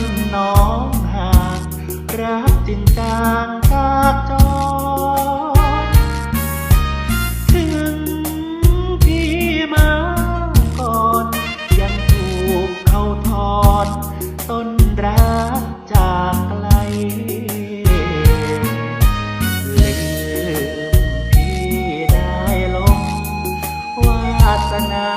นน้องห่าง รักจึงจางตากจอถึงพี่มาก่อน ยังถูกเขาทอด ต้นรักจากไกลลืมพี่ได้ลงวาสนา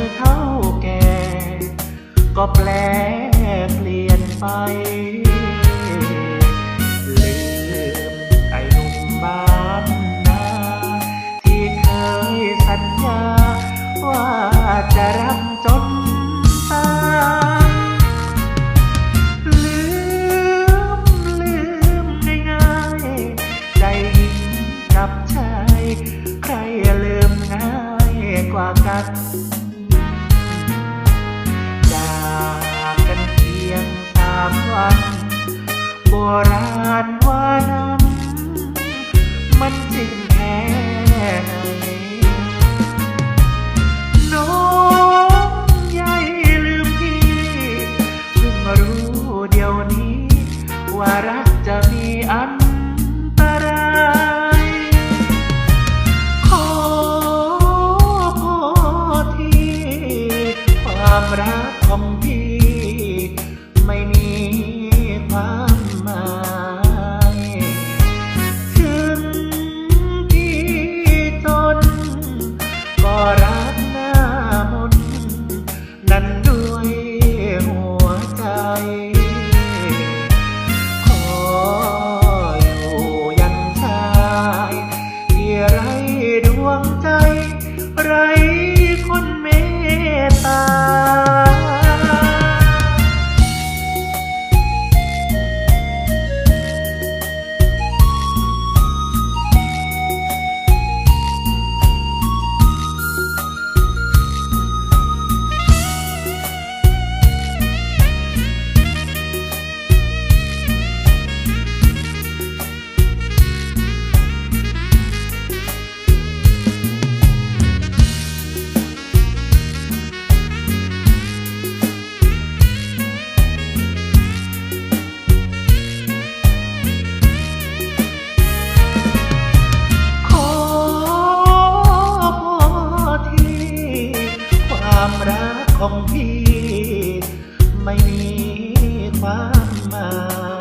อเท่าแก่ ก็แปลเปลี่ยนไป ราณว่านั้น มันจริงแค่ไหน Pra ไม่มีความหมาย